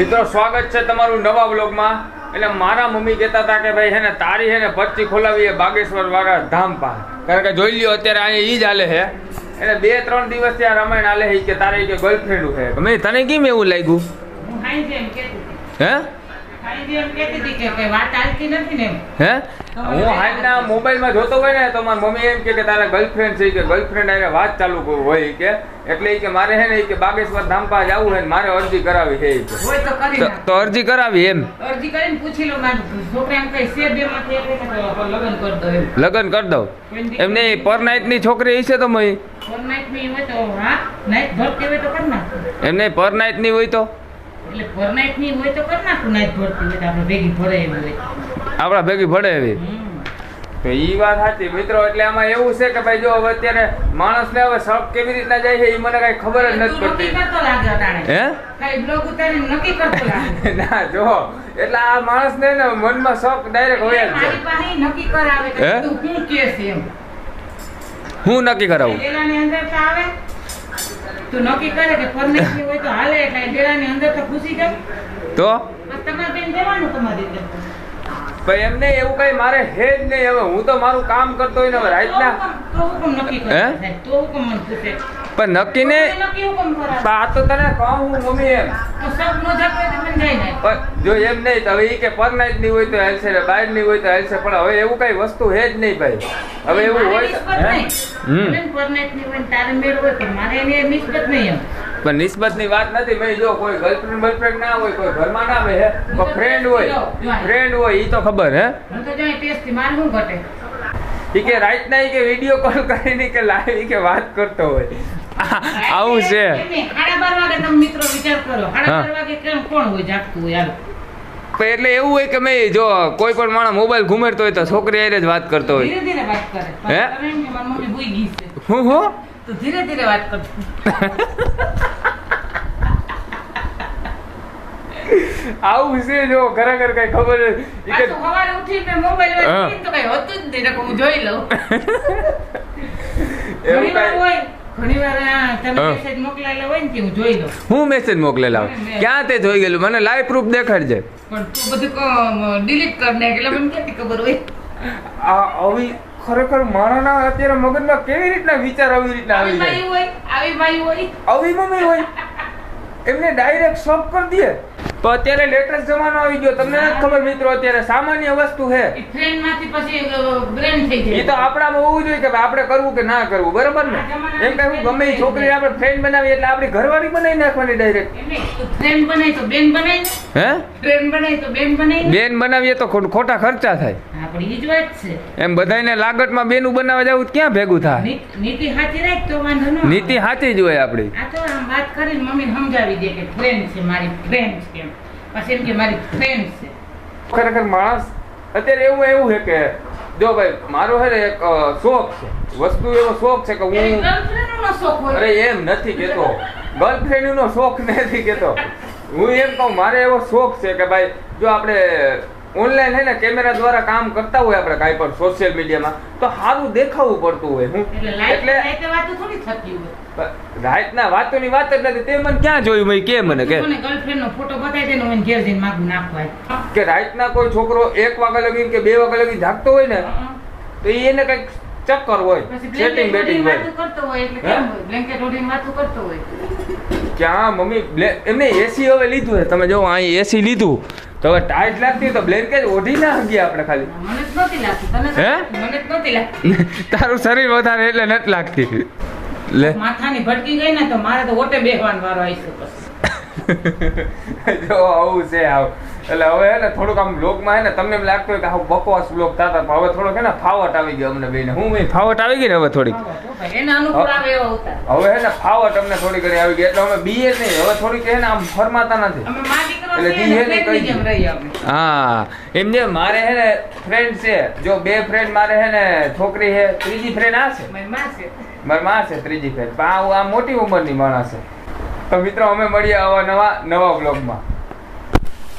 મિત્રો સ્વાગત છે તમારું નવા બ્લોગમાં એટલે મારા મમ્મી કહેતા હતા કે ભાઈ હે ને તારી હે ને પચ્ચી ખોલાવી એ બાગેશ્વર વાળા ધામ પા કારણ કે જોઈ લ્યો અત્યારે અહીંયા ઈ જ હાલે છે. એટલે બે ત્રણ દિવસ ત્યાં રામાયણ હાલે છે કે તારે કે ગર્લફ્રેન્ડ છે. ગમે તને કેમ એવું લાગ્યું? હું? હે હાઈ જેમ કે કઈ વાત હાલતી નથી ને એમ. હે? હું હાલના મોબાઈલમાં જોતો હોય ને તો મારી મમ્મી એમ કે કે તારા ગર્લફ્રેન્ડ છે કે ગર્લફ્રેન્ડ આરે વાત ચાલુ હોય કે. એટલે કે મારે હે ને કે બાગેશ્વર ધામપા જવું છે ને મારે અરજી કરાવી છે તો અરજી કરાવી એમ? અરજી કરીને પૂછી લો એમ. લગ્ન કરી દઉં? એમ નહીં પર નાઇટની છોકરી હશે તો મય? ની હોય તો હા નાઇટ ભરતી હોય તો કરી નાખું. એમને પર નાઇટની હોય તો? એટલે ફોર નાઇટની હોય તો કરી નાખું નાઇટ ભરતી હોય તો આપણે ભેગી ભરે એમ હોય. આપણા ભેગી ભરે એવી? તો ઈ વાત સાચી. મિત્રો એટલે આમાં એવું છે કે ભાઈ જો હવે અત્યારે માણસને હવે શક કેવી રીતના જાય છે એ મને કઈ ખબર જ નથી પડતી. કરતો લાગે અટાણે. હે? કઈ બ્લોગ ઉતારીને નક્કી કરતો લાગે. ના જો. એટલે આ માણસને ને મનમાં શક ડાયરેક્ટ હોય જ મારી છે પાસે નક્કી કરાવે કે તું શું કે છે એમ. હું નક્કી કરાવું? પેલાની અંદર આવે તું નક્કી કરે કે ફરનાઈટની હોય તો હાલે એટલે ડેરાની અંદર તો ઘૂસી જાય તો? તમારે બેન જવાનું તમારી ભાઈ એમને એવું કઈ મારે હે જ નહીં. હવે હું તો મારું કામ કરતો હોય ને હવે રાતના પણ નક્કી ને આ તો તને કહું હું મમ્મી એમ. પણ જો એમ નહીં હવે એ કે પર નાઇટની હોય તો હેલશે ને બહારની હોય તો હેલશે પણ હવે એવું કઈ વસ્તુ હે જ નહીં ભાઈ. હવે એવું હોય? નહીં. ને પણ મારે એની નિસ્બત નહીં એમ. પણ નિસ્બતની વાત નથી મેં જો કોઈ ગર્લફ્રેન્ડ બર્લફ્રેન્ડ ના હોય કોઈ ઘરમાં ના હોય હે? તો ફ્રેન્ડ હોય ફ્રેન્ડ હોય ઈ તો ખબર હે? હું તો જાય ટેસ્ટથી માર હું ઘટે? ઈ કે રાઈટ ના કે વીડિયો કોલ કરીને કે લાઈવ કે વાત કરતો હોય. આવું છે. મિત્રો વિચાર કરો. સાડા હા. બાર વાગે કોણ હોય? જાગતું હોય એટલે એવું હોય કે મેં જો કોઈ પણ માણસ મોબાઈલ ઘુમેડતો હોય તો છોકરી હારે જ વાત કરતો હોય. ધીરે ધીરે વાત કરે. હે? મમ્મી ભૂઈ ગઈ છે. હું હું? તો ધીરે ધીરે વાત કરતો આવું છે જો ખરેખર કઈ ખબર કે સવારે ઉઠીને મોબાઈલ હોય તો કઈ હોતું જ નહીં હું જોઈ લઉં. એવું કઈ હા. મેસેજ મોકલાયેલા હોય હું જોઈ લઉં. હું મેસેજ મોકલેલા ક્યાં તે જોઈ ગયેલું? મને લાઈવ પ્રૂફ દેખાડજે. પણ તું બધું ડિલીટ કરી નાખ એટલે મને ક્યાંથી ખબર હોય? આ આવી ખરેખર માણસના અત્યારે મગજમાં કેવી રીતના વિચાર આવી રીતના આવી આવી જાય? હોય આવી બાઈ હોય. આવી મમ્મી હોય. એમને ડાયરેક્ટ શોપ કરી દે. તો અત્યારે લેટેસ્ટ જમાનો આવી ગયો. તમને નથી ખબર મિત્રો અત્યારે સામાન્ય વસ્તુ છે. માંથી પછી બ્રેન થઈ એ તો આપણામાં હોવું જોઈએ કે આપણે કરવું કે ના કરવું બરાબર ને? એમ કઈ હું ગમે છોકરી આપણે ફ્રેન્ડ બનાવી એટલે આપણી ઘરવાળી બનાવી નાખવાની ડાયરેક્ટ ફ્રેન્ડ બનાવી તો બેન બનાવી હે? ફ્રેન્ડ બનાવી તો બેન બનાવી બેન બનાવીએ તો ખોટા ખર્ચા થાય. આપણી જ વાત છે. એમ બધાને લાગતમાં બેનું બનાવવા જવું ક્યાં ભેગું થાય? નીતિ સાચી રાખ તો વાંધો ન નીતિ સાચી જ હોય આપણી. આ તો આમ વાત કરીને મમ્મી સમજાવી દે કે ફ્રેન્ડ છે મારી ફ્રેન્ડ છે એમ. પછી એમ કે મારી ફ્રેન્ડ છે. ખરેખર માણસ અત્યારે એવું એવું છે કે જો ભાઈ મારો હે ને એક શોખ છે. વસ્તુ એવો શોખ છે કે હું. અરે એમ નથી કેતો. ગર્લફ્રેન્ડ નો શોખ નથી કેતો. હું એમ કહું મારે એવો શોખ છે કે ભાઈ જો આપણે ઓનલાઈન હે ને કેમેરા દ્વારા કામ કરતા હોય આપણે કાંઈ પણ સોશિયલ મીડિયામાં તો સારું દેખાવું પડતું હોય હું એટલે રાતના વાતોની વાત જ નથી તે મને ક્યાં જોયું? મેં કે મને કે ફોટો બતાવી ઘેર જઈને માગું કે રાતના કોઈ છોકરો એક વાગે લગી કે બે વાગે લગી જાગતો હોય ને તો એને કંઈક ચક્કર હોય સેટિંગ બેટિંગ હોય. કરતો હોય એટલે કેમ બ્લેન્કેટ ઓઢીને વાતો કરતો હોય. ક્યાં મમ્મી એમને એસી હવે લીધું છે તમે જો અહીં એસી લીધું. તો હવે ટાઈટ લાગતી તો બ્લેન્કેટ ઓઢી ના હગીએ આપણે ખાલી. મને જ નહોતી લાગતી. તને હે? મને જ નહોતી લાગતી. તારું શરીર વધારે એટલે નથી લાગતી. લે. માથાની ભટકી ગઈ ને તો મારે તો ઓટે બેહવાનો વારો આવશે પછી જો આવું છે આવ. એટલે હવે હે ને થોડુંક આમ બ્લોગમાં હે ને તમને એમ લાગતું હોય કે આવું બકવાસ બ્લોગ થતા પણ હવે થોડોક હે ને ફાવટ આવી ગયો અમને બેને. હું ભાઈ ફાવટ આવી ગઈ ને હવે થોડીક? આવો આવે હવે હે ને ફાવટ અમને થોડી ઘણી આવી ગઈ. એટલે અમે બીએ નહીં. હવે થોડીક હે ને આમ ફરમાતા નથી. મા એટલે જી હે ને કહી હા એમને મારે હે ને ફ્રેન્ડ છે જો બે ફ્રેન્ડ મારે હે ને છોકરી હે ત્રીજી ફ્રેન્ડ આ છે? મારી માં છે. મારી છે ત્રીજી ફ્રેન્ડ પણ આ આ મોટી ઉંમરની માણસ છે. તો મિત્રો અમે મળીએ આવા નવા નવા બ્લોગમાં